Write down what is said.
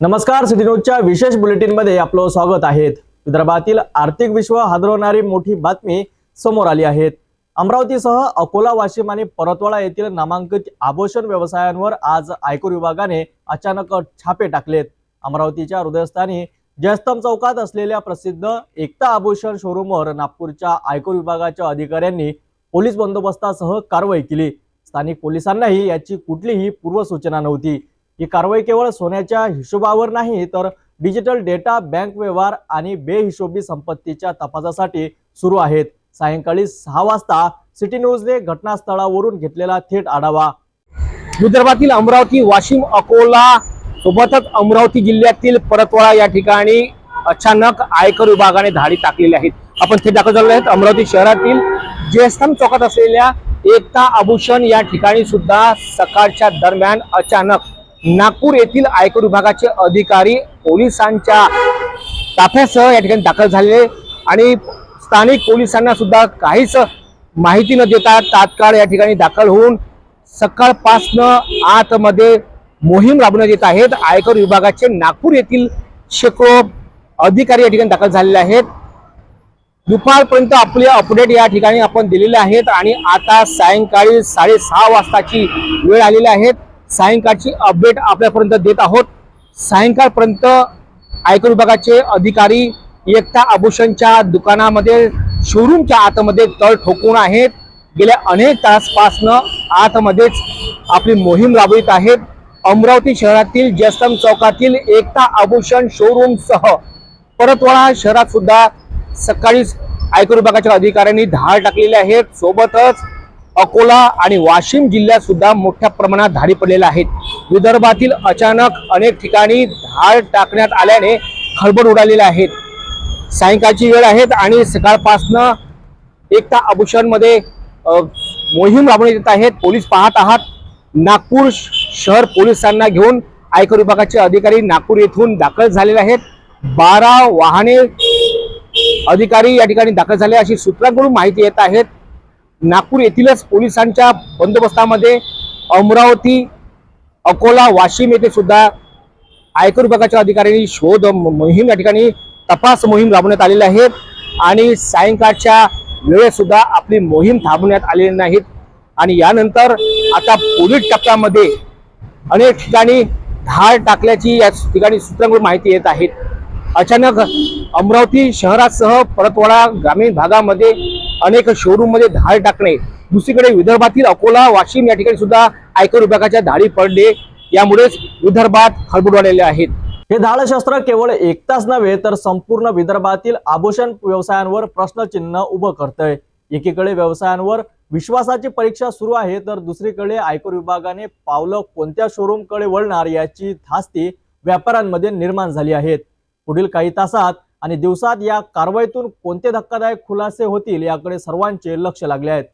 नमस्कार सिटी न्यूजच्या विशेष बुलेटिनमध्ये आपलं स्वागत आहे. विदर्भातील आर्थिक विश्व हादरवणारी मोठी बातमी समोर आली आहे. अमरावतीसह अकोला वाशिम आणि परतवाडा येथील नामांकित आभूषण व्यवसायांवर आज आयकर विभागाने अचानक छापे टाकलेत. अमरावतीच्या हृदयस्थानी जयस्तंभ चौकात असलेल्या प्रसिद्ध एकता आभूषण शोरूमवर नागपूरच्या आयकर विभागाच्या अधिकाऱ्यांनी पोलीस बंदोबस्तासह कारवाई केली. स्थानिक पोलिसांनाही याची कुठलीही पूर्वसूचना नव्हती. ही कारवाई केवळ सोन्याच्या हिशोबावर नाही तर डिजिटल डेटा बँक व्यवहार आणि बेहिशोबी संपत्तीच्या तपासासाठी सुरू आहेत. सायंकाळी सहा वाजता सिटी न्यूजने घटनास्थळावरून घेतलेला थेट आढावा. विदर्भातील अमरावती वाशिम अकोला सोबतच अमरावती जिल्ह्यातील परतवाडा या ठिकाणी अचानक आयकर विभागाने धाडी टाकलेली आहेत आपण ते दाखल झालेले आहेत. अमरावती शहरातील जेस्तम चौकात असलेल्या एकता आभूषण या ठिकाणी सुद्धा सकाळच्या दरम्यान अचानक नागपूर येथील आयकर विभागाचे अधिकारी पोलिसांच्या ताफ्यासह या ठिकाणी दाखल झालेले आणि स्थानिक पोलिसांना सुद्धा काहीच माहिती न देता तात्काळ या ठिकाणी दाखल होऊन सकाळपासनं आतमध्ये मोहीम राबवण्यात येत आहेत. आयकर विभागाचे नागपूर येथील शेकडो अधिकारी या ठिकाणी दाखल झालेले आहेत. दुपारपर्यंत आपले अपडेट या ठिकाणी आपण दिलेले आहेत आणि आता सायंकाळी साडेसहा वाजताची वेळ आलेली आहे. सायंकाळची अपडेट आपल्यापर्यंत देत आहोत. सायंकाळपर्यंत आयकर विभागाचे अधिकारी एकता आभूषणच्या दुकानामध्ये शोरूमच्या आतमध्ये तळ ठोकून आहेत. गेल्या अनेक तासपासनं आतमध्येच आपली मोहीम राबवित आहेत. अमरावती शहरातील जयस्तम चौकातील एकता आभूषण शोरूमसह परतवाडा शहरात सुद्धा सकाळीच आयकर विभागाच्या अधिकाऱ्यांनी धाड टाकलेली आहेत. सोबतच अकोला आणि वाशिम जिल्ह्यात सुद्धा मोठ्या प्रमाणात धाडी पडलेल्या आहेत. विदर्भातील अचानक अनेक ठिकाणी धाड टाकण्यात आल्याने खळबळ उडालेल्या आहेत. सायंकाळची वेळ आहेत आणि सकाळपासनं एकता आभूषणमध्ये मोहीम राबवण्यात येत आहेत पोलीस पाहत आहात. नागपूर श- शहर पोलिसांना घेऊन आयकर विभागाचे अधिकारी नागपूर येथून दाखल झालेले आहेत. बारा वाहने अधिकारी या ठिकाणी दाखल झाले अशी सूत्रांकडून माहिती येत आहेत. नागपूर येथीलच पोलिसांच्या बंदोबस्तामध्ये अमरावती अकोला वाशिम येथे सुद्धा आयकर विभागाच्या अधिकाऱ्यांनी शोध मोहीम या ठिकाणी तपास मोहीम राबवण्यात आलेली आहेत आणि सायंकाळच्या वेळेत सुद्धा आपली मोहीम थांबवण्यात आलेली नाहीत. आणि यानंतर आता पोलीस टप्प्यामध्ये अनेक ठिकाणी धाड टाकल्याची या ठिकाणी सूत्रांकडून माहिती येत आहेत अचानक अमरावती शहरासह परतवाडा ग्रामीण भागामध्ये अनेक शोरूममध्ये धाड टाकणे. दुसरीकडे विदर्भातील अकोला वाशिम या ठिकाणी सुद्धा आयकर विभागाच्या धाडी पडले. यामुळेच विदर्भात खळबळलेले आहेत हे धाडशस्त्र केवळ एक तास नव्हे तर संपूर्ण विदर्भातील आभूषण व्यवसायांवर प्रश्नचिन्ह उभं करतंय. एकीकडे व्यवसायांवर विश्वासाची परीक्षा सुरू आहे तर दुसरीकडे आयकर विभागाने पावलं कोणत्या शोरूमकडे वळणार याची धास्ती व्यापाऱ्यांमध्ये निर्माण झाली आहेत पुढील काही तासात आणि दिवसात या कारवाईतून कोणते धक्कादायक खुलासे होतील याकडे सर्वांचे लक्ष लागले आहेत.